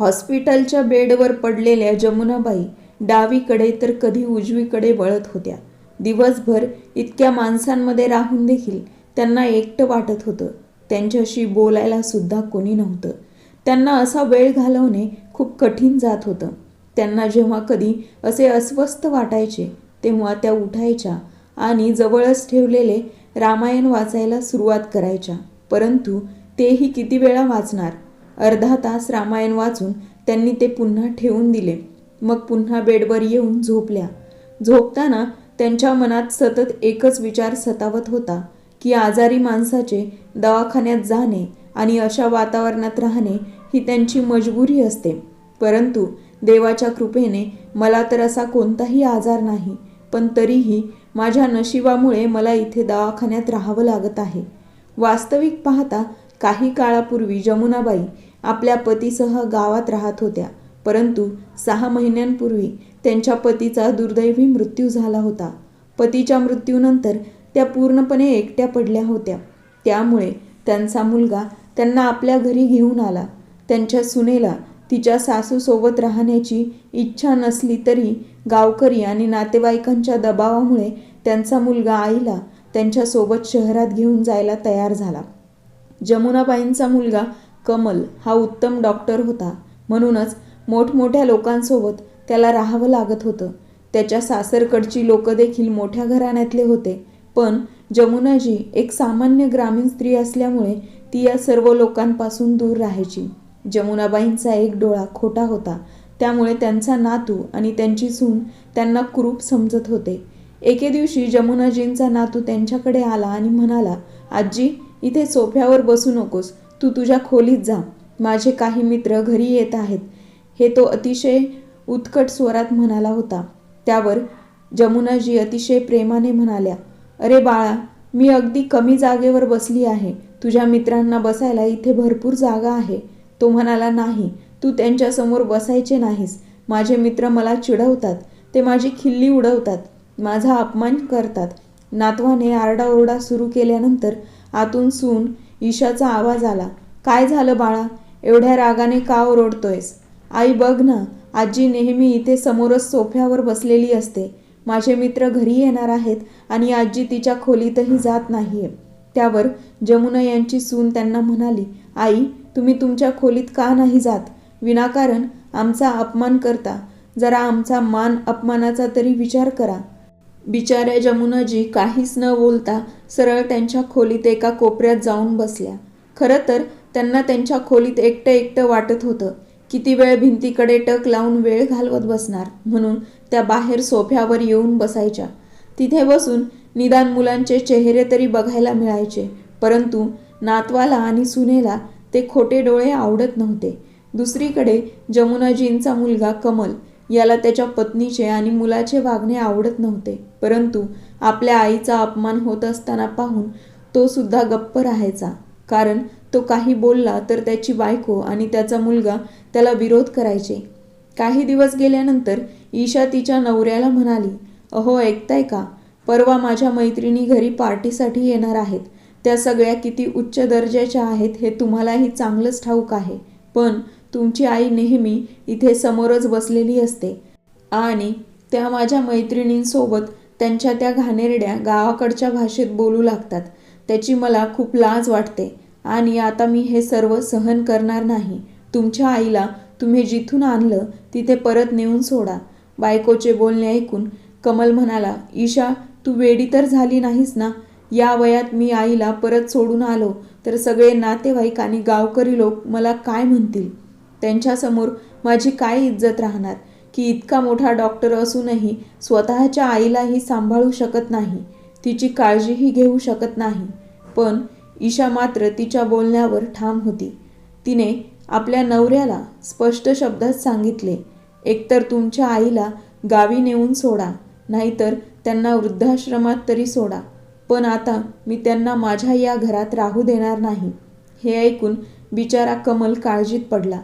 हॉस्पिटलच्या बेडवर पडलेल्या जमुनाबाई डावीकडे तर कधी उजवीकडे वळत होत्या. दिवसभर इतक्या माणसांमध्ये राहून देखील त्यांना एकटं वाटत होतं. त्यांच्याशी बोलायला सुद्धा कोणी नव्हतं. त्यांना असा वेळ घालवणे खूप कठीण जात होतं. त्यांना जेव्हा कधी असे अस्वस्थ वाटायचे तेव्हा त्या उठायच्या आणि जवळच ठेवलेले रामायण वाचायला सुरुवात करायच्या. परंतु तेही किती वेळा वाचणार? अर्धा तास रामायण वाचून त्यांनी ते पुन्हा ठेवून दिले. मग पुन्हा बेडवर येऊन झोपल्या. झोपताना त्यांच्या मनात सतत एकच विचार सतावत होता की आजारी माणसाचे दवाखान्यात जाणे आणि अशा वातावरणात राहणे ही त्यांची मजबुरी असते. परंतु देवाच्या कृपेने मला तर असा कोणताही आजार नाही पण तरीही माझ्या नशिबामुळे मला इथे दवाखान्यात राहावं लागत आहे. वास्तविक पाहता काही काळापूर्वी जमुनाबाई आपल्या पतीसह गावात राहत होत्या. परंतु सहा महिन्यांपूर्वी त्यांच्या पतीचा दुर्दैवी मृत्यू झाला होता. पतीच्या मृत्यूनंतर त्या पूर्णपणे एकट्या पडल्या होत्या. त्यामुळे त्यांचा मुलगा त्यांना आपल्या घरी घेऊन आला. त्यांच्या सुनेला तिच्या सासूसोबत राहण्याची इच्छा नसली तरी गावकरी आणि नातेवाईकांच्या दबावामुळे त्यांचा मुलगा आईला त्यांच्यासोबत शहरात घेऊन जायला तयार झाला. जमुनाबाईंचा मुलगा कमल हा उत्तम डॉक्टर होता. म्हणूनच मोठमोठ्या लोकांसोबत त्याला राहावं लागत होतं. त्याच्या सासरकडची लोकं देखील मोठ्या घराण्यातले होते. पण जमुनाजी एक सामान्य ग्रामीण स्त्री असल्यामुळे ती या सर्व लोकांपासून दूर राहायची. जमुनाबाईंचा एक डोळा खोटा होता. त्यामुळे त्यांचा नातू आणि त्यांची सून त्यांना कुरूप समजत होते. एके दिवशी जमुनाजींचा नातू त्यांच्याकडे आला आणि म्हणाला आजी इथे सोफ्यावर बसू नकोस. तू तुझ्या खोलीत जा. माझे काही मित्र घरी येत आहेत. हे तो अतिशय उत्कट स्वरात म्हणाला होता. त्यावर जमुनाजी अतिशय प्रेमाने म्हणाल्या अरे बाळा मी अगदी कमी जागेवर बसली आहे. तुझ्या मित्रांना बसायला इथे भरपूर जागा आहे. तो म्हणाला नाही तू त्यांच्यासमोर बसायचे नाहीस. माझे मित्र मला चिडवतात. ते माझी खिल्ली उडवतात. माझा अपमान करतात. नातवाने आरडाओरडा सुरू केल्यानंतर आतून सून ईशाचा आवाज आला काय झालं बाळा? एवढ्या रागाने का ओरडतोयस? आई बघ ना आजी नेहमी इथे समोरच सोफ्यावर बसलेली असते. माझे मित्र घरी येणार आहेत आणि आजी तिच्या खोलीतही जात नाहीये. त्यावर जमुना यांची सून त्यांना म्हणाली आई तुम्ही तुमच्या खोलीत का नाही जात? विनाकारण आमचा अपमान करता. जरा आमचा मान अपमानाचा तरी विचार करा. बिचाऱ्या जमुनाजी काहीच न बोलता सरळ त्यांच्या खोलीत एका कोपऱ्यात जाऊन बसल्या. खरं तर त्यांना त्यांच्या खोलीत एकटं एकटं वाटत होतं. किती वेळ भिंतीकडे टक लावून वेळ घालवत बसणार म्हणून त्या बाहेर सोफ्यावर येऊन बसायच्या. तिथे बसून निदान मुलांचे चेहरे तरी बघायला मिळायचे परंतु नातवाला आणि सुनेला ते खोटे डोळे आवडत नव्हते. दुसरीकडे जमुनाजींचा मुलगा कमल याला त्याच्या पत्नीचे आणि मुलाचे वागणे आवडत नव्हते. परंतु आपल्या आईचा अपमान होत असताना पाहून तो सुद्धा गप्प राहायचा. कारण तो काही बोलला तर त्याची बायको आणि त्याचा मुलगा त्याला विरोध करायचे. काही दिवस गेल्यानंतर ईशा तिच्या नवऱ्याला म्हणाली अहो ऐकताय का? परवा माझ्या मैत्रिणी घरी पार्टीसाठी येणार आहेत. त्या सगळ्या किती उच्च दर्जाच्या आहेत हे तुम्हालाही चांगलंच ठाऊक आहे. पण तुमची आई नेहमी इथे समोरच बसलेली असते. आणि त्या माझ्या मैत्रिणींसोबत त्यांच्या त्या घाणेरड्या गावाकडच्या भाषेत बोलू लागतात. त्याची मला खूप लाज वाटते. आणि आता मी हे सर्व सहन करणार नाही. तुमच्या आईला तुम्ही जिथून आणलं तिथे परत नेऊन सोडा. बायकोचे बोलणे ऐकून कमल म्हणाला ईशा तू वेडी तर झाली नाहीस ना? या वयात मी आईला परत सोडून आलो तर सगळे नातेवाईक आणि गावकरी लोक मला काय म्हणतील? त्यांच्यासमोर माझी काय इज्जत राहणार? की इतका मोठा डॉक्टर असूनही स्वतःच्या आईलाही सांभाळू शकत नाही. तिची काळजीही घेऊ शकत नाही. पण ईशा मात्र तिच्या बोलण्यावर ठाम होती. तिने आपल्या नवऱ्याला स्पष्ट शब्दात सांगितले एकतर तुमच्या आईला गावी नेऊन सोडा नाहीतर त्यांना वृद्धाश्रमात तरी सोडा. पण आता मी त्यांना माझ्या या घरात राहू देणार नाही. हे ऐकून बिचारा कमल काळजीत पडला.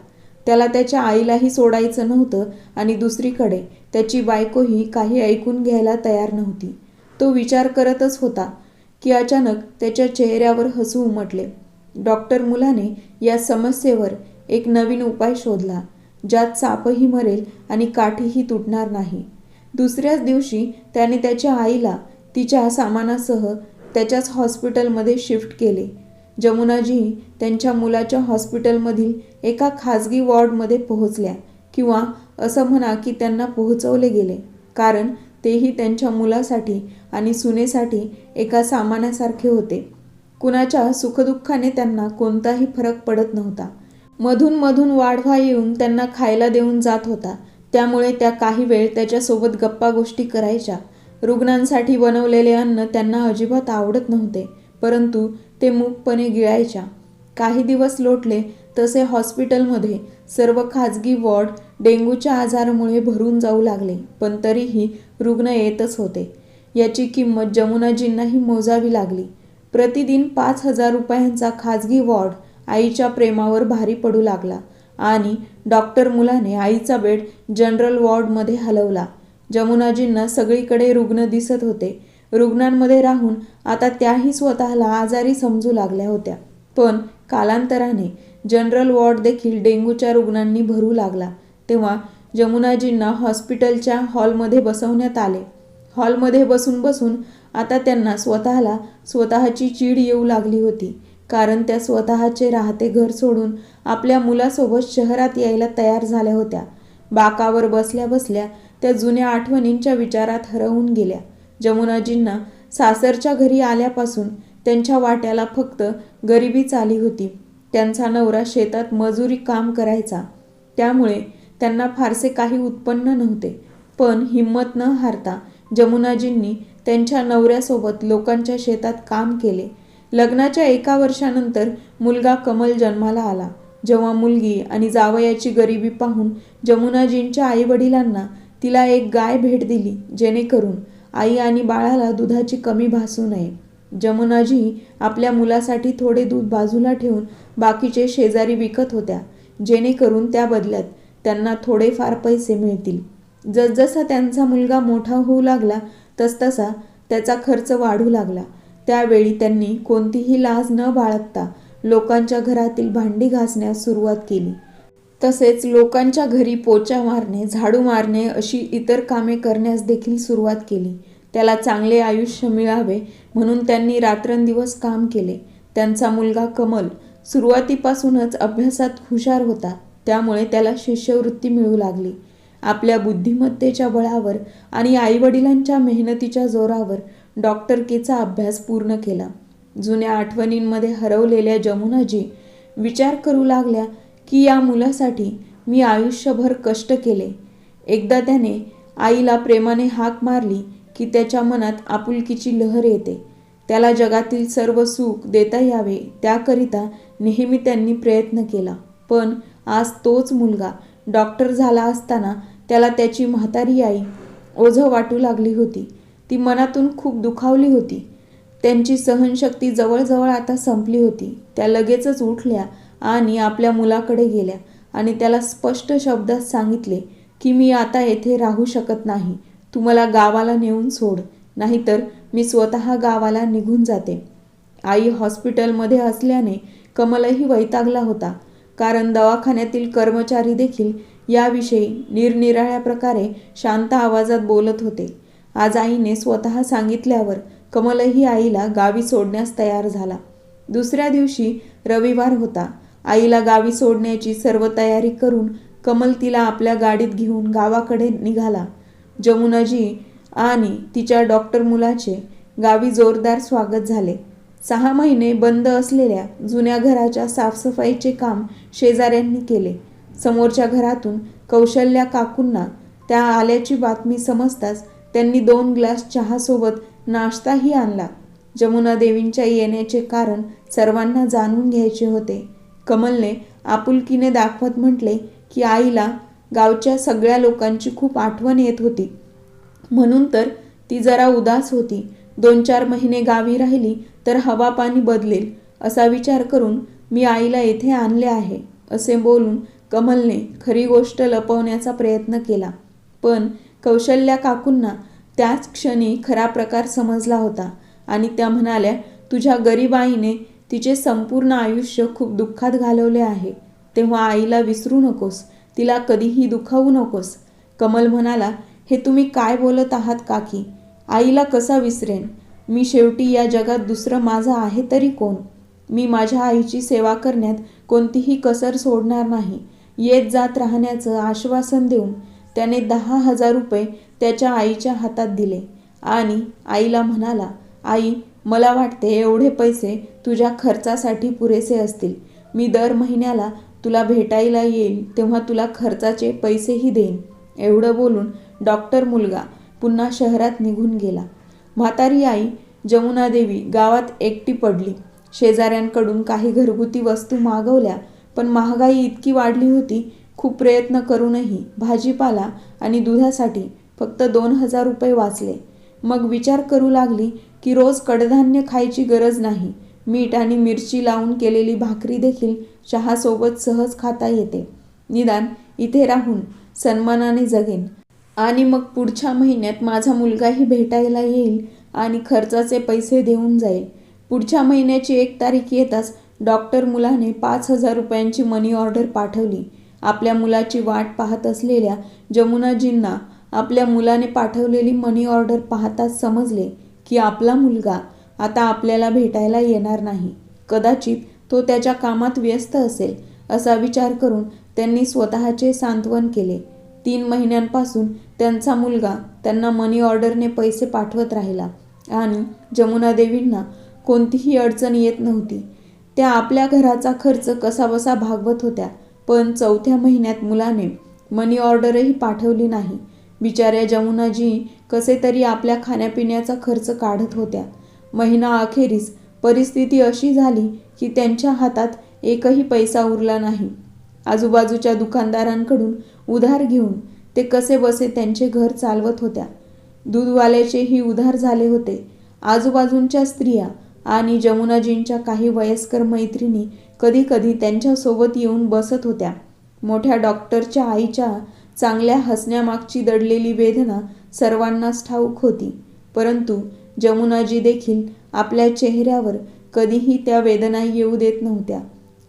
त्याला त्याच्या आईलाही सोडायचं नव्हतं आणि दुसरीकडे त्याची बायकोही काही ऐकून घ्यायला तयार नव्हती. तो विचार करतच होता की अचानक त्याच्या चेहऱ्यावर हसू उमटले. डॉक्टर मुलाने या समस्येवर एक नवीन उपाय शोधला ज्यात सापही मरेल आणि काठीही तुटणार नाही. दुसऱ्याच दिवशी त्याने त्याच्या आईला तिच्या सामानासह त्याच्याच हॉस्पिटलमध्ये शिफ्ट केले. जमुनाजी त्यांच्या मुलाच्या हॉस्पिटलमधील एका खाजगी वॉर्डमध्ये पोहोचल्या किंवा असं म्हणा की त्यांना पोहोचवले गेले. कारण तेही त्यांच्या मुलासाठी आणि सुनेसाठी एका सामानासारखे होते. कुणाच्या सुखदुःखाने त्यांना कोणताही फरक पडत नव्हता. मधून मधून वाढवा येऊन त्यांना खायला देऊन जात होता. त्यामुळे त्या काही वेळ त्याच्यासोबत गप्पा गोष्टी करायच्या. रुग्णांसाठी बनवलेले अन्न त्यांना अजिबात आवडत नव्हते. परंतु ते मूकपणे गिळायच्या. काही दिवस लोटले तसे हॉस्पिटलमध्ये सर्व खाजगी वॉर्ड डेंग्यूच्या आजारामुळे भरून जाऊ लागले पण तरीही रुग्ण येतच होते. याची किंमत जमुनाजींनाही मोजावी लागली. प्रतिदिन पाच हजार रुपयांचा खाजगी वॉर्ड आईच्या प्रेमावर भारी पडू लागला आणि डॉक्टर मुलाने आईचा बेड जनरल वॉर्डमध्ये हलवला. जमुनाजींना सगळीकडे रुग्ण दिसत होते. रुग्णांमध्ये राहून आता त्याही स्वतःला आजारी समजू लागल्या होत्या. पण कालांतराने जनरल वॉर्ड देखील डेंग्यूच्या रुग्णांनी भरू लागला. तेव्हा जमुनाजींना हॉस्पिटलच्या हॉलमध्ये बसवण्यात आले. हॉलमध्ये बसून बसून आता त्यांना स्वतःला स्वतःची चीड येऊ लागली होती. कारण त्या स्वतःचे राहते घर सोडून आपल्या मुलासोबत शहरात यायला तयार झाल्या होत्या. बाकावर बसल्या बसल्या त्या जुन्या आठवणींच्या विचारात हरवून गेल्या. जमुनाजींना सासरच्या घरी आल्यापासून त्यांच्या वाट्याला फक्त गरिबीच आली होती. त्यांचा नवरा शेतात मजुरी काम करायचा. त्यामुळे त्यांना फारसे काही उत्पन्न नव्हते. पण हिंमत न हारता जमुनाजींनी त्यांच्या नवऱ्यासोबत लोकांच्या शेतात काम केले. लग्नाच्या एका वर्षानंतर मुलगा कमल जन्माला आला. जेव्हा मुलगी आणि जावयाची गरिबी पाहून जमुनाजींच्या आईवडिलांना तिला एक गाय भेट दिली जेणेकरून आई आणि बाळाला दुधाची कमी भासू नये. जमुनाजी आपल्या मुलासाठी थोडे दूध बाजूला ठेवून बाकीचे शेजारी विकत होत्या. जेणेकरून त्या बदल्यात त्यांना थोडेफार पैसे मिळतील. जसजसा त्यांचा मुलगा मोठा होऊ लागला तसतसा त्याचा खर्च वाढू लागला. त्यावेळी त्यांनी कोणतीही लाज न बाळगता लोकांच्या घरातील भांडी घासण्यास सुरुवात केली. तसेच लोकांच्या घरी पोचा मारणे झाडू मारणे अशी इतर कामे करण्यास देखील सुरुवात केली. त्याला चांगले आयुष्य मिळावे म्हणून त्यांनी रात्रंदिवस काम केले. त्यांचा मुलगा कमल सुरुवातीपासूनच अभ्यासात हुशार होता. त्यामुळे त्याला शिष्यवृत्ती मिळू लागली. आपल्या बुद्धिमत्तेच्या बळावर आणि आईवडिलांच्या मेहनतीच्या जोरावर डॉक्टरकीचा अभ्यास पूर्ण केला. जुन्या आठवणींमध्ये हरवलेल्या जमुनाजी विचार करू लागल्या की या मुलासाठी मी आयुष्यभर कष्ट केले. एकदा त्याने आईला प्रेमाने हाक मारली की त्याच्या मनात आपुलकीची लहर येते. त्याला जगातील सर्व सुख देता यावे त्याकरिता नेहमी त्यांनी प्रयत्न केला. पण आज तोच मुलगा डॉक्टर झाला असताना त्याला त्याची म्हातारी आई ओझं वाटू लागली होती. ती मनातून खूप दुखावली होती. त्यांची सहनशक्ती जवळजवळ आता संपली होती. त्या लगेचच उठल्या आणि आपल्या मुलाकडे गेल्या आणि त्याला स्पष्ट शब्दात सांगितले की मी आता येथे राहू शकत नाही. तू मला गावाला नेऊन सोड नाहीतर मी स्वतः गावाला निघून जाते. आई हॉस्पिटलमध्ये असल्याने कमलही वैतागला होता कारण दवाखान्यातील कर्मचारी देखील याविषयी निरनिराळ्या प्रकारे शांत आवाजात बोलत होते. आज आईने स्वतः सांगितल्यावर कमलही आईला गावी सोडण्यास तयार झाला. दुसऱ्या दिवशी रविवार होता. आईला गावी सोडण्याची सर्व तयारी करून कमल तिला आपल्या गाडीत घेऊन गावाकडे निघाला. जमुनाजी आणि तिच्या डॉक्टर मुलाचे गावी जोरदार स्वागत झाले. सहा महिने बंद असलेल्या जुन्या घराच्या साफसफाईचे काम शेजाऱ्यांनी केले. समोरच्या घरातून कौशल्या काकूंना त्या आल्याची बातमी समजताच त्यांनी दोन ग्लास चहासोबत नाश्ताही आणला. जमुना देवींच्या येण्याचे कारण सर्वांना जाणून घ्यायचे होते. कमलने आपुलकीने दाखवत म्हटले की आईला गावच्या सगळ्या लोकांची खूप आठवण येत होती. म्हणून तर ती जरा उदास होती. दोन चार महिने गावी राहिली तर हवा पाणी बदलेल असा विचार करून मी आईला येथे आणले आहे असे बोलून कमलने खरी गोष्ट लपवण्याचा प्रयत्न केला. पण कौशल्या काकूंना त्याच क्षणी खरा प्रकार समजला होता आणि त्या म्हणाल्या तुझ्या गरीब आईने तिचे संपूर्ण आयुष्य खूप दुःखात घालवले आहे. तेव्हा आईला विसरू नकोस तिला कधीही दुखावू नकोस. कमल म्हणाला हे तुम्ही काय बोलत आहात काकी? आईला कसा विसरेन? मी शेवटी या जगात दुसरं माझं आहे तरी कोण? मी माझ्या आईची सेवा करण्यात कोणतीही कसर सोडणार नाही. येत जात राहण्याचं आश्वासन देऊन त्याने दहा हजार रुपये त्याच्या आईच्या हातात दिले. आणि आईला म्हणाला आई मला वाटते एवढे पैसे तुझ्या खर्चासाठी पुरेसे असतील. मी दर महिन्याला तुला भेटायला येईल तेव्हा तुला खर्चाचे पैसेही देईन. एवढं बोलून डॉक्टर मुलगा पुन्हा शहरात निघून गेला. म्हातारी आई जमुना देवी गावात एकटी पडली. शेजाऱ्यांकडून काही घरगुती वस्तू मागवल्या पण महागाई इतकी वाढली होती खूप प्रयत्न करूनही भाजीपाला आणि दुधासाठी फक्त दोन हजार रुपये वाचले. मग विचार करू लागली की रोज कडधान्य खायची गरज नाही. मीठ आणि मिरची लावून केलेली भाकरी देखील चहासोबत सहज खाता येते. निदान इथे राहून सन्मानाने जगेन. आणि मग पुढच्या महिन्यात माझा मुलगाही भेटायला येईल आणि खर्चाचे पैसे देऊन जाईल. पुढच्या महिन्याची एक तारीख येताच डॉक्टर मुलाने पाच हजार रुपयांची मनी ऑर्डर पाठवली. आपल्या मुलाची वाट पाहत असलेल्या जमुनाजींना आपल्या मुलाने पाठवलेली मनी ऑर्डर पाहताच समजले. की आपला मुलगा आता आपल्याला भेटायला येणार नाही. कदाचित तो त्याच्या कामात व्यस्त असेल असा विचार करून त्यांनी स्वतःचे सांत्वन केले. तीन महिन्यांपासून त्यांचा मुलगा त्यांना मनी ऑर्डरने पैसे पाठवत राहिला आणि जमुना देवींना कोणतीही अडचण येत नव्हती. त्या आपल्या घराचा खर्च कसाबसा भागवत होत्या पण चौथ्या महिन्यात मुलाने मनी ऑर्डरही पाठवली नाही. बिचाऱ्या जमुनाजी कसे तरी आपल्या खाण्यापिण्याचा खर्च काढत होत्या. महिना अखेरीस परिस्थिती अशी झाली की त्यांच्या हातात एकही पैसा उरला नाही. आजूबाजूच्या दुकानदारांकडून उधार घेऊन ते कसे बसे त्यांचे घर चालवत होत्या. दूधवाल्याचेही उधार झाले होते. आजूबाजूंच्या स्त्रिया आणि जमुनाजींच्या काही वयस्कर मैत्रिणी कधीकधी त्यांच्यासोबत येऊन बसत होत्या. मोठ्या डॉक्टरच्या आईच्या चांगल्या हसण्यामागची दडलेली वेदना सर्वांनाच ठाऊक होती. परंतु जमुनाजी देखील आपल्या चेहऱ्यावर कधीही त्या वेदना येऊ देत नव्हत्या.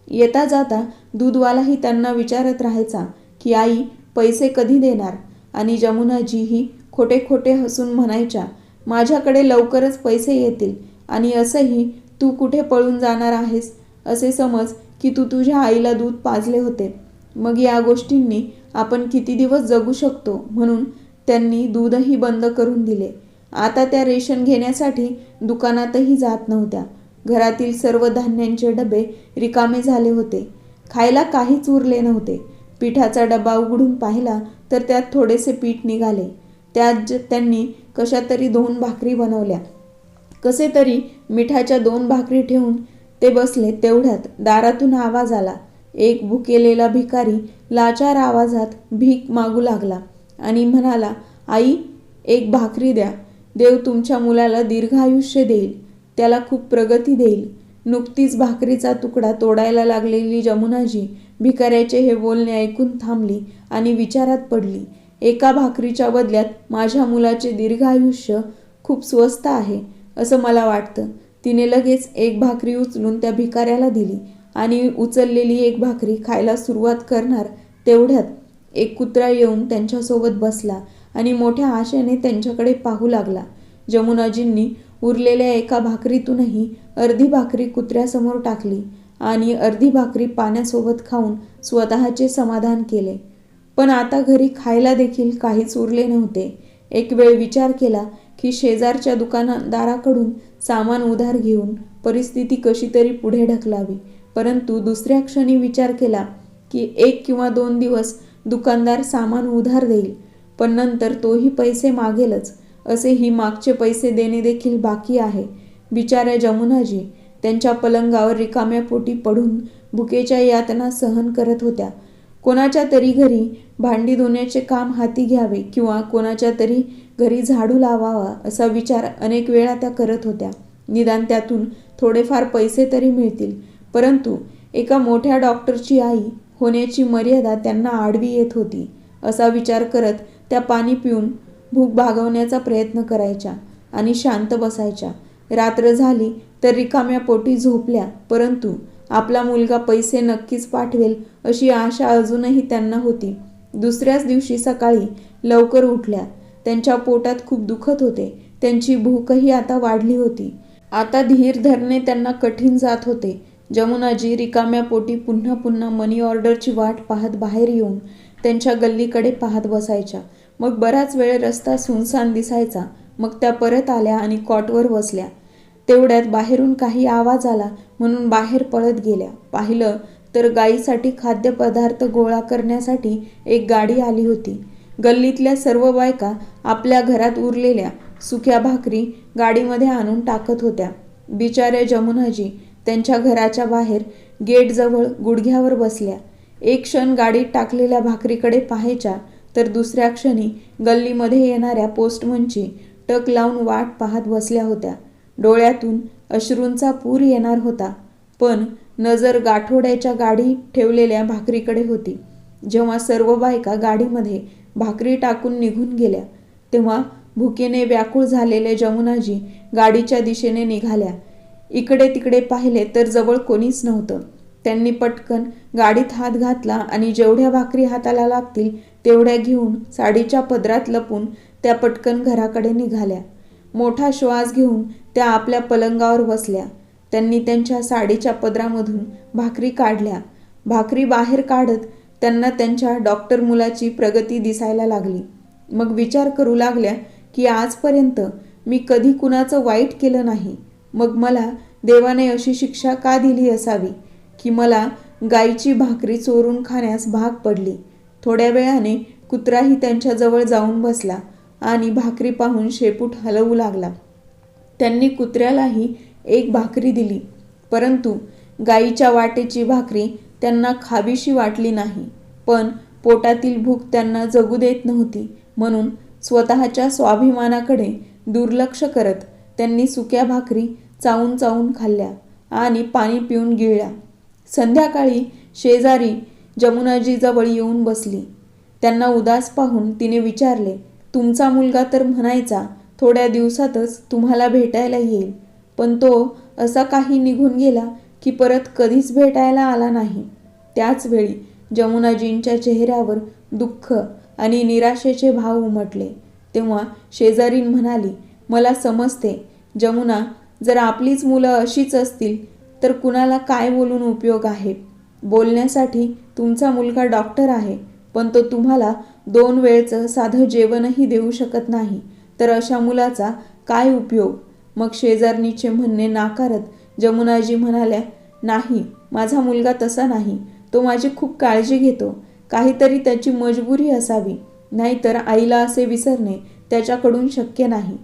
येता जाता दूधवालाही त्यांना विचारत राहायचा की आई पैसे कधी देणार? आणि जमुनाजीही खोटे खोटे हसून म्हणायच्या माझ्याकडे लवकरच पैसे येतील आणि असंही तू कुठे पळून जाणार आहेस? असे समज की तू तुझ्या आईला दूध पाजले होते. मग या गोष्टींनी आपण किती दिवस जगू शकतो म्हणून त्यांनी दूधही बंद करून दिले. आता त्या रेशन घेण्यासाठी दुकानातही जात नव्हत्या. घरातील सर्व धान्यांचे डबे रिकामे झाले होते. खायला काहीच उरले नव्हते. पिठाचा डबा उघडून पाहिला तर त्यात थोडेसे पीठ निघाले. त्यात ज- त्यांनी कशा तरी दोन भाकरी बनवल्या. कसे तरी मिठाच्या दोन भाकरी ठेवून ते बसले तेवढ्यात दारातून आवाज आला. एक भुकेलेला भिकारी लाचार आवाजात भीक मागू लागला आणि म्हणाला आई एक भाकरी द्या. देव तुमच्या मुलाला दीर्घ आयुष्य देईल. त्याला खूप प्रगती देईल. नुकतीच भाकरीचा तुकडा तोडायला लागलेली जमुनाजी भिकाऱ्याचे हे बोलणे ऐकून थांबली आणि विचारात पडली. एका भाकरीच्या बदल्यात माझ्या मुलाचे दीर्घ आयुष्य खूप स्वस्त आहे असं मला वाटतं. तिने लगेच एक भाकरी उचलून त्या भिकाऱ्याला दिली. आणि उचललेली एक भाकरी खायला सुरुवात करणार तेवढ्यात एक कुत्रा येऊन त्यांच्यासोबत बसला आणि मोठ्या आशेने त्यांच्याकडे पाहू लागला. जमुनाजींनी उरलेल्या एका भाकरीतूनही अर्धी भाकरी कुत्र्यासमोर टाकली आणि अर्धी भाकरी पाण्यासोबत खाऊन स्वतःचे समाधान केले. पण आता घरी खायला देखील काहीच उरले नव्हते. एक वेळ विचार केला की शेजारच्या दुकानदाराकडून सामान उधार घेऊन परिस्थिती कशी तरी पुढे ढकलावी. परंतु दुसऱ्या क्षणी विचार केला की एक किंवा दोन दिवस दुकानदार सामान उधार देईल पण नंतर तोही पैसे मागेलच असे ही मागचे पैसे देणे देखील बाकी आहे. बिचाऱ्या जमुनाजी त्यांच्या पलंगावर रिकाम्या पोटी पडून भुकेच्या यातना सहन करत होत्या. कोणाच्या तरी घरी भांडी धुण्याचे काम हाती घ्यावे किंवा कोणाच्या तरी घरी झाडू लावावा असा विचार अनेक वेळा त्या करत होत्या. निदान त्यातून थोडेफार पैसे तरी मिळतील परंतु एका मोठ्या डॉक्टरची आई होण्याची मर्यादा त्यांना आडवी येत होती असा विचार करत त्या पाणी पिऊन भूक भागवण्याचा प्रयत्न करायच्या आणि शांत बसायच्या. रात्र झाली तर रिकाम्या पोटी झोपल्या परंतु आपला मुलगा पैसे नक्कीच पाठवेल अशी आशा अजूनही त्यांना होती. दुसऱ्याच दिवशी सकाळी लवकर उठल्या. त्यांच्या पोटात खूप दुखत होते. त्यांची भूकही आता वाढली होती. आता धीर धरणे त्यांना कठीण जात होते. जमुनाजी रिकाम्या पोटी पुन्हा पुन्हा मनी ऑर्डरची वाट पाहत बाहेर येऊन त्यांच्या गल्लीकडे पाहत बसायच्या. मग बराच वेळ रस्ता सुनसान दिसायचा. मग त्या परत आल्या आणि कॉटवर बसल्या. तेवढ्यात बाहेरून काही आवाज आला म्हणून बाहेर पळत गेल्या. पाहिलं तर गायीसाठी खाद्यपदार्थ गोळा करण्यासाठी एक गाडी आली होती. गल्लीतल्या सर्व बायका आपल्या घरात उरलेल्या सुक्या भाकरी गाडीमध्ये आणून टाकत होत्या. बिचारे जमुनाजी त्यांच्या घराच्या बाहेर गेटजवळ गुडघ्यावर बसल्या. एक क्षण गाडीत टाकलेल्या भाकरीकडे पाहायच्या तर दुसऱ्या क्षणी गल्लीमध्ये येणाऱ्या पोस्टमनची टक लावून वाट पाहत बसल्या होत्या. डोळ्यातून अश्रूंचा पूर येणार होता पण नजर गाठोड्याच्या गाडी ठेवलेल्या भाकरीकडे होती. जेव्हा सर्व बायका गाडीमध्ये भाकरी टाकून निघून गेल्या तेव्हा भुकेने व्याकुळ झालेले जमुनाजी गाडीच्या दिशेने निघाल्या. इकडे तिकडे पाहिले तर जवळ कोणीच नव्हतं. त्यांनी पटकन गाडीत हात घातला आणि जेवढ्या भाकरी हाताला लागतील तेवढ्या घेऊन साडीच्या पदरात लपून त्या पटकन घराकडे निघाल्या. मोठा श्वास घेऊन त्या आपल्या पलंगावर बसल्या. त्यांनी त्यांच्या साडीच्या पदरामधून भाकरी काढल्या. भाकरी बाहेर काढत त्यांना त्यांच्या डॉक्टर मुलाची प्रगती दिसायला लागली. मग विचार करू लागल्या की आजपर्यंत मी कधी कुणाचं वाईट केलं नाही. मग मला देवाने अशी शिक्षा का दिली असावी? की मला गाईची भाकरी चोरून खाण्यास भाग पडली. थोड्या वेळाने कुत्राही त्यांच्याजवळ जाऊन बसला आणि भाकरी पाहून शेपूट हलवू लागला. त्यांनी कुत्र्यालाही एक भाकरी दिली. परंतु गायीच्या वाटेची भाकरी त्यांना खावीशी वाटली नाही. पण पोटातील भूक त्यांना जगू देत नव्हती. म्हणून स्वतःच्या स्वाभिमानाकडे दुर्लक्ष करत त्यांनी सुक्या भाकरी चावून चावून खाल्ल्या आणि पाणी पिऊन गिळल्या. संध्याकाळी शेजारी जमुनाजीजवळ येऊन बसली. त्यांना उदास पाहून तिने विचारले तुमचा मुलगा तर म्हणायचा थोड्या दिवसातच तुम्हाला भेटायला येईल. पण तो असा काही निघून गेला की परत कधीच भेटायला आला नाही. त्याचवेळी जमुनाजींच्या चेहऱ्यावर दुःख आणि निराशेचे भाव उमटले. तेव्हा शेजारीन म्हणाली मला समजते. जमुना जर आपलीच मुलं अशीच असतील तर कुणाला काय बोलून उपयोग आहे? बोलण्यासाठी तुमचा मुलगा डॉक्टर आहे पण तो तुम्हाला दोन वेळचं साधं जेवणही देऊ शकत नाही. तर अशा मुलाचा काय उपयोग? मग शेजारणीचे म्हणणे नाकारत जमुनाजी म्हणाल्या नाही माझा मुलगा तसा नाही. तो माझी खूप काळजी घेतो. काहीतरी त्याची मजबुरी असावी. नाहीतर आईला असे विसरणे त्याच्याकडून शक्य नाही.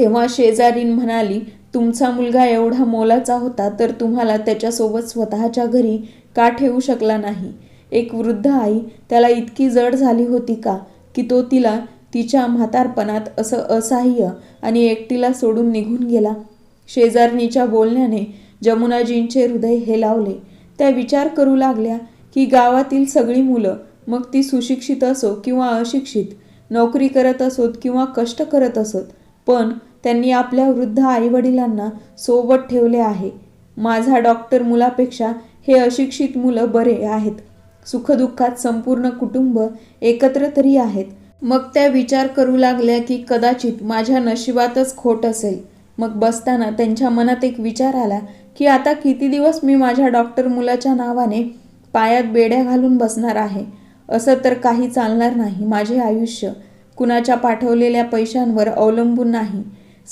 तेव्हा शेजारीन म्हणाली तुमचा मुलगा एवढा मोलाचा होता तर तुम्हाला त्याच्यासोबत स्वतःच्या घरी का ठेवू शकला नाही? एक वृद्ध आई त्याला इतकी जड झाली होती का की तो तिला तिच्या म्हातारपणात असं असहाय्य आणि एकटीला सोडून निघून गेला. शेजारणीच्या बोलण्याने जमुनाजींचे हृदय हेलावले त्या विचार करू लागल्या की गावातील सगळी मुलं मग ती सुशिक्षित असो किंवा अशिक्षित नोकरी करत असोत किंवा कष्ट करत असोत पण त्यांनी आपल्या वृद्ध आईवडिलांना सोबत ठेवले आहे. माझा डॉक्टर मुलापेक्षा हे अशिक्षित मुलं बरे आहेत. सुखदुःखात संपूर्ण कुटुंब एकत्र तरी आहेत. मग त्या विचार करू लागल्या की कदाचित माझ्या नशिबातच खोट असेल. मग बसताना त्यांच्या मनात एक विचार आला की आता किती दिवस मी माझ्या डॉक्टर मुलाच्या नावाने पायात बेड्या घालून बसणार आहे? असं तर काही चालणार नाही. माझे आयुष्य कुणाच्या पाठवलेल्या पैशांवर अवलंबून नाही.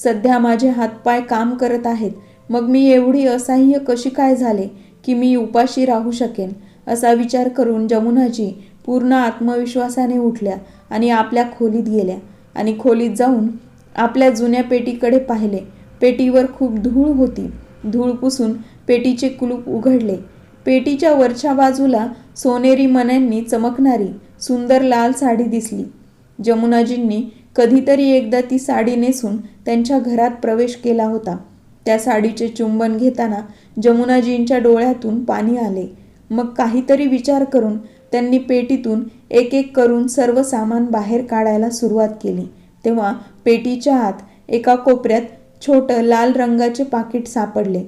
सध्या माझे हातपाय काम करत आहेत. मग मी एवढी असह्य कशी काय झाले की मी उपाशी राहू शकेन? असा विचार करून जमुनाजी पूर्ण आत्मविश्वासाने उठल्या आणि आपल्या खोलीत गेल्या आणि खोलीत जाऊन आपल्या जुन्या पेटीकडे पाहिले. पेटीवर खूप धूळ होती. धूळ पुसून पेटीचे कुलूप उघडले. पेटीच्या वरच्या बाजूला सोनेरी मण्यांनी चमकणारी सुंदर लाल साडी दिसली. जमुनाजींनी कधीतरी एकदा ती साडी नेसून त्यांच्या घरात प्रवेश केला होता. त्या साडीचे चुंबन घेताना जमुनाजींच्या डोळ्यातून पाणी आले. मग काहीतरी विचार करून त्यांनी पेटीतून एक एक करून सर्व सामान बाहेर काढायला सुरुवात केली. तेव्हा पेटीच्या आत एका कोपऱ्यात छोटं लाल रंगाचे पाकिट सापडले.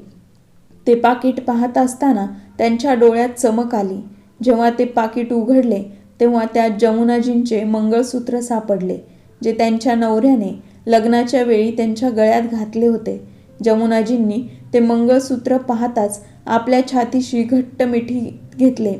ते पाकिट पाहत असताना त्यांच्या डोळ्यात चमक आली. जेव्हा ते पाकिट उघडले तेव्हा त्यात जमुनाजींचे मंगळसूत्र सापडले. जे त्यांच्या नवऱ्याने लग्नाच्या वेळी त्यांच्या गळ्यात घातले होते. जमुनाजींनी ते मंगळसूत्र पाहताच आपल्या छातीशी घट्ट मिठी घेतले.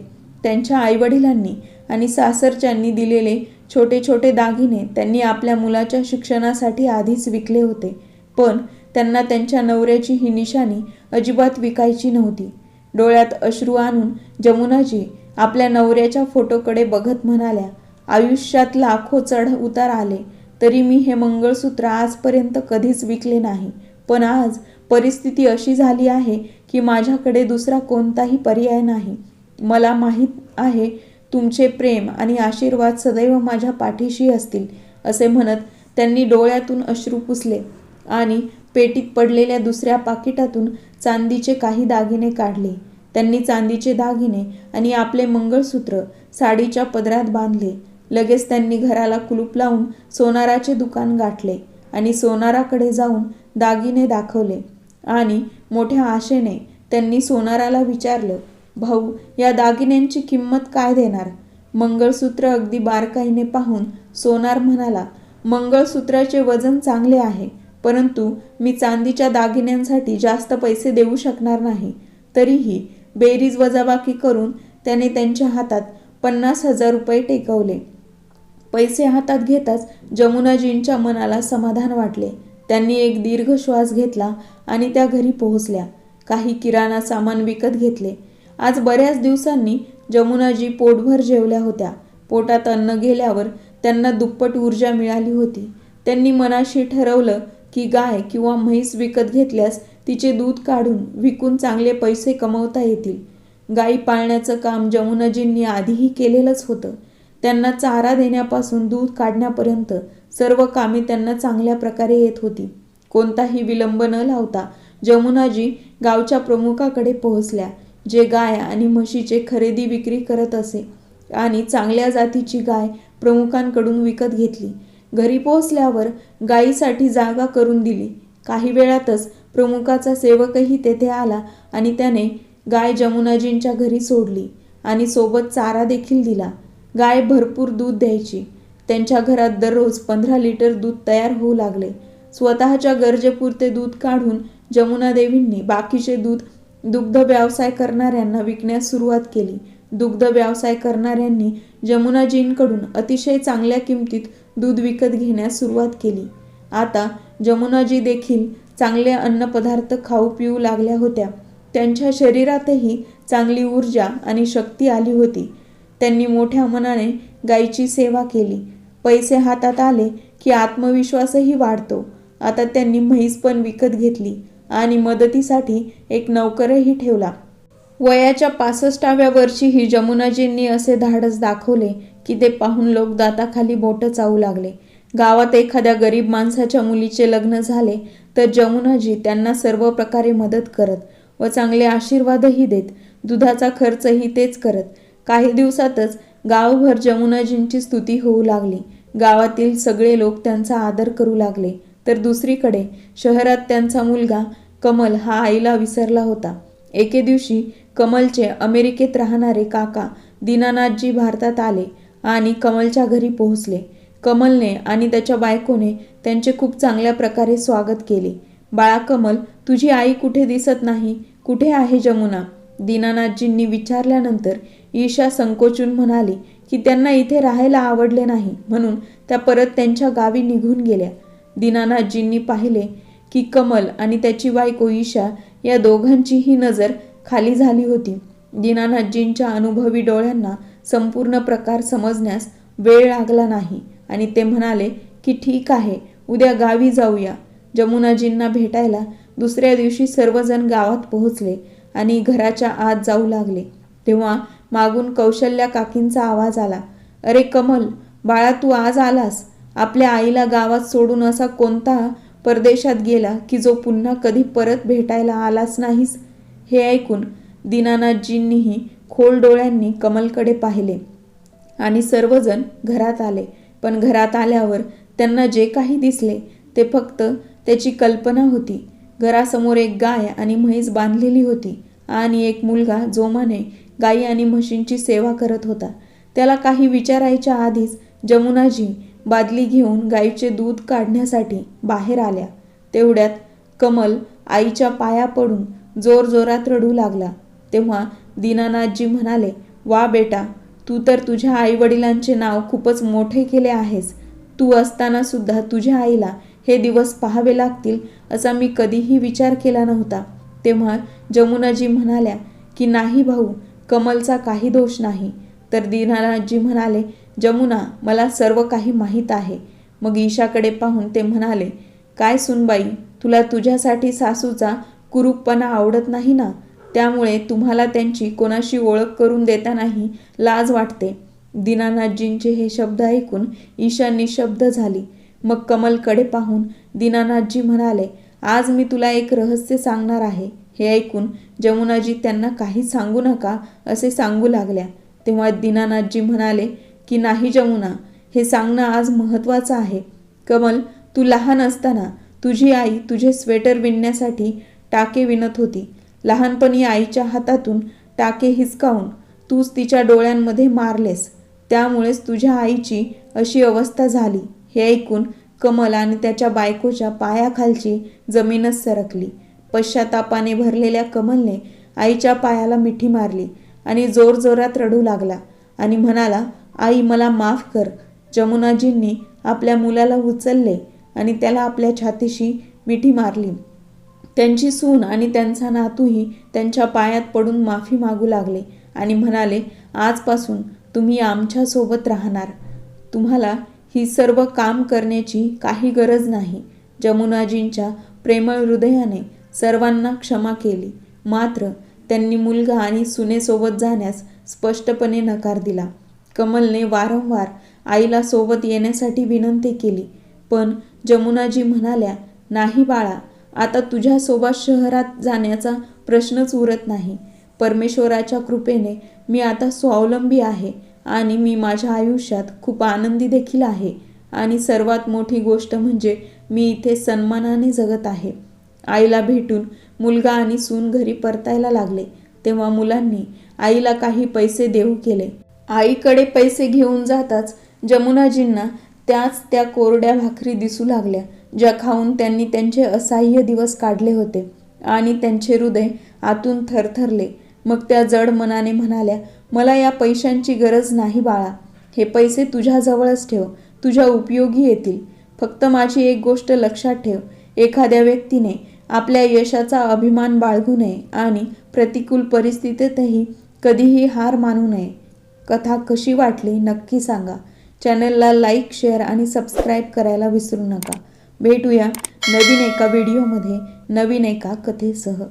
त्यांच्या आईवडिलांनी आणि सासरच्यांनी दिलेले छोटे छोटे दागिने त्यांनी आपल्या मुलाच्या शिक्षणासाठी आधीच विकले होते. पण त्यांना त्यांच्या नवऱ्याची ही निशाणी अजिबात विकायची नव्हती. डोळ्यात अश्रू आणून जमुनाजी आपल्या नवऱ्याच्या फोटोकडे बघत म्हणाल्या आयुष्यात लाखो चढ उतार आले तरी मी हे मंगळसूत्र आजपर्यंत कधीच विकले नाही. पण आज परिस्थिती अशी झाली आहे की माझ्याकडे दुसरा कोणताही पर्याय नाही. मला माहीत आहे तुमचे प्रेम आणि आशीर्वाद सदैव माझ्या पाठीशी असतील असे म्हणत त्यांनी डोळ्यातून अश्रू पुसले आणि पेटीत पडलेल्या दुसऱ्या पाकिटातून चांदीचे काही दागिने काढले. त्यांनी चांदीचे दागिने आणि आपले मंगळसूत्र साडीच्या पदरात बांधले. लगेच त्यांनी घराला कुलूप लावून सोनाराचे दुकान गाठले आणि सोनाराकडे जाऊन दागिने दाखवले. आणि मोठ्या आशेने त्यांनी सोनाराला विचारलं भाऊ या दागिन्यांची किंमत काय देणार? मंगळसूत्र अगदी बारकाईने पाहून सोनार म्हणाला मंगळसूत्राचे वजन चांगले आहे परंतु मी चांदीच्या दागिन्यांसाठी जास्त पैसे देऊ शकणार नाही. तरीही बेरीज वजाबाकी करून त्याने त्यांच्या हातात पन्नास हजार रुपये टेकवले. पैसे हातात घेताच जमुनाजींच्या मनाला समाधान वाटले. त्यांनी एक दीर्घ श्वास घेतला आणि त्या घरी पोहोचल्या. काही किराणा सामान विकत घेतले. आज बऱ्याच दिवसांनी जमुनाजी पोटभर जेवल्या होत्या. पोटात अन्न गेल्यावर त्यांना दुप्पट ऊर्जा मिळाली होती. त्यांनी मनाशी ठरवलं की गाय किंवा म्हैस विकत घेतल्यास तिचे दूध काढून विकून चांगले पैसे कमवता येतील. गायी पाळण्याचं काम जमुनाजींनी आधीही केलेलंच होतं. त्यांना चारा देण्यापासून दूध काढण्यापर्यंत सर्व कामे त्यांना चांगल्या प्रकारे येत होती. कोणताही विलंब न लावता जमुनाजी गावच्या प्रमुखाकडे पोहोचल्या जे गाय आणि म्हशीचे खरेदी विक्री करत असे आणि चांगल्या जातीची गाय प्रमुखांकडून विकत घेतली. घरी पोहोचल्यावर गायीसाठी जागा करून दिली. काही वेळातच प्रमुखाचा सेवकही तेथे आला आणि त्याने गाय जमुनाजींच्या घरी सोडली आणि सोबत चारा देखील दिला. गाय भरपूर दूध द्यायची. त्यांच्या घरात दररोज पंधरा लिटर दूध तयार होऊ लागले. स्वतःच्या गरजेपुरते दूध काढून जमुना देवींनी बाकीचे दूध दुग्ध व्यवसाय करणाऱ्यांना विकण्यास सुरुवात केली. दुग्ध व्यवसाय करणाऱ्यांनी जमुनाजींकडून अतिशय चांगल्या किमतीत दूध विकत घेण्यास सुरुवात केली. आता जमुनाजी देखील चांगले अन्नपदार्थ खाऊ पिऊ लागल्या होत्या. त्यांच्या शरीरातही चांगली ऊर्जा आणि शक्ती आली होती. त्यांनी मोठ्या मनाने गायीची सेवा केली. पैसे हातात आले की आत्मविश्वासही वाढतो. आता त्यांनी म्हैस पण विकत घेतली आणि मदतीसाठी एक नौकरही ठेवला. वयाच्या पासष्टाव्या वर्षीही जमुनाजींनी असे धाडस दाखवले की ते पाहून लोक दाताखाली बोटं चावू लागले. गावात एखाद्या गरीब माणसाच्या मुलीचे लग्न झाले तर जमुनाजी त्यांना सर्व प्रकारे मदत करत व चांगले आशीर्वादही देत. दुधाचा खर्चही तेच करत. काही दिवसातच गावभर जमुनाजींची स्तुती होऊ लागली. गावातील सगळे लोक त्यांचा आदर करू लागले. तर दुसरीकडे शहरात त्यांचा मुलगा कमल हा आईला विसरला होता. एके दिवशी कमलचे अमेरिकेत राहणारे काका दीनानाथजी भारतात आले आणि कमलच्या घरी पोहोचले. कमलने आणि त्याच्या बायकोने त्यांचे खूप चांगल्या प्रकारे स्वागत केले. बाळा कमल तुझी आई कुठे दिसत नाही? कुठे आहे जमुना? दीनानाथजींनी विचारल्यानंतर ईशा संकोचून म्हणाली की त्यांना इथे राहायला आवडले नाही म्हणून त्या परत त्यांच्या गावी निघून गेल्या. दीनानाथजींनी पाहिले की कमल आणि त्याची बायको ईशा या दोघांचीही नजर खाली झाली होती. दीनानाथजींच्या अनुभवी डोळ्यांना संपूर्ण प्रकार समजण्यास वेळ लागला नाही आणि ते म्हणाले की ठीक आहे उद्या गावी जाऊया. जमुनाजींना भेटायला दुसऱ्या दिवशी सर्वजण गावात पोहोचले. आणि घराच्या आत जाऊ लागले. तेव्हा मागून कौशल्या काकींचा आवाज आला अरे कमल बाळा तू आज आलास? आपल्या आईला गावात सोडून असा कोणता परदेशात गेला की जो पुन्हा कधी परत भेटायला आलाच नाहीस? हे ऐकून दीनानाथजींनीही खोल डोळ्यांनी कमलकडे पाहिले आणि सर्वजण घरात आले. पण घरात आल्यावर त्यांना जे काही दिसले ते फक्त त्याची कल्पना होती. घरासमोर एक गाय आणि म्हैस बांधलेली होती. आणि एक मुलगा जोमाने गायी आणि म्हशींची सेवा करत होता. त्याला काही विचारायच्या आधीच जमुनाजी बादली घेऊन गाईचे दूध काढण्यासाठी बाहेर आल्या. तेवढ्यात कमल आईच्या पाया पडून जोरजोरात रडू लागला. तेव्हा दीनानाथजी म्हणाले वा बेटा तू तर तुझ्या आईवडिलांचे नाव खूपच मोठे केले आहेस. तू असताना सुद्धा तुझ्या आईला हे दिवस पाहावे लागतील असा मी कधीही विचार केला नव्हता. तेव्हा जमुनाजी म्हणाल्या की नाही भाऊ कमलचा काही दोष नाही. तर दीनानाथजी म्हणाले जमुना मला सर्व काही माहीत आहे. मग ईशाकडे पाहून ते म्हणाले काय सुनबाई तुला तुझ्यासाठी सासूचा कुरूपपणा आवडत नाही ना? त्यामुळे तुम्हाला त्यांची कोणाशी ओळख करून देतानाही लाज वाटते. दीनानाथजींचे हे शब्द ऐकून ईशा निशब्द झाली. मग कमलकडे पाहून दीनानाथजी म्हणाले आज मी तुला एक रहस्य सांगणार आहे. हे ऐकून जमुनाजी त्यांना काही सांगू नका असे सांगू लागल्या. तेव्हा दीनानाथजी म्हणाले की नाही जमुना हे सांगणं आज महत्त्वाचं आहे. कमल तू लहान असताना तुझी आई तुझे स्वेटर विणण्यासाठी टाके विणत होती. लहानपणी आईच्या हातातून टाके हिसकावून तूच तिच्या डोळ्यांमध्ये मारलेस. त्यामुळेच तुझ्या आईची अशी अवस्था झाली. हे ऐकून कमल आणि त्याच्या बायकोच्या पायाखालची जमीनच सरकली. पश्चातापाने भरलेल्या कमलने आईच्या पायाला मिठी मारली आणि जोरजोरात रडू लागला आणि म्हणाला आई मला माफ कर. जमुनाजींनी आपल्या मुलाला उचलले आणि त्याला आपल्या छातीशी मिठी मारली. त्यांची सून आणि त्यांचा नातूही त्यांच्या पायात पडून माफी मागू लागले आणि म्हणाले आजपासून तुम्ही आमच्यासोबत राहणार. तुम्हाला ही सर्व काम करण्याची काही गरज नाही. जमुनाजींच्या प्रेमळ हृदयाने सर्वांना क्षमा केली. मात्र त्यांनी मुलगा आणि सुनेसोबत जाण्यास स्पष्टपणे नकार दिला. कमलने वारंवार आईला सोबत येण्यासाठी विनंती केली. पण जमुनाजी म्हणाल्या नाही बाळा आता तुझ्यासोबत शहरात जाण्याचा प्रश्नच उरत नाही. परमेश्वराच्या कृपेने मी आता स्वावलंबी आहे. आणि मी माझ्या आयुष्यात खूप आनंदी देखील आहे. आणि सर्वात मोठी गोष्ट म्हणजे मी इथे सन्मानाने जगत आहे. आईला भेटून मुलगा आणि सून घरी परतायला लागले. तेव्हा मुलांनी आईला काही पैसे देऊ केले. आईकडे पैसे घेऊन जाताच जमुनाजींना त्याच त्या कोरड्या भाकरी दिसू लागल्या ज्या खाऊन त्यांनी त्यांचे असह्य दिवस काढले होते. आणि त्यांचे हृदय आतून थरथरले. मग त्या जड मनाने म्हणाल्या मला या पैशांची गरज नाही बाळा. हे पैसे तुझ्याजवळच ठेव. तुझ्या उपयोगी येतील. फक्त माझी एक गोष्ट लक्षात ठेव. एखाद्या व्यक्तीने आपल्या यशाचा अभिमान बाळगू नये आणि प्रतिकूल परिस्थितीतही कधीही हार मानू नये. कथा कशी वाटली नक्की सांगा. चॅनलला लाईक शेअर आणि सबस्क्राईब करायला विसरू नका. भेटूया नवीन एका व्हिडिओमध्ये नवीन एका कथेसह.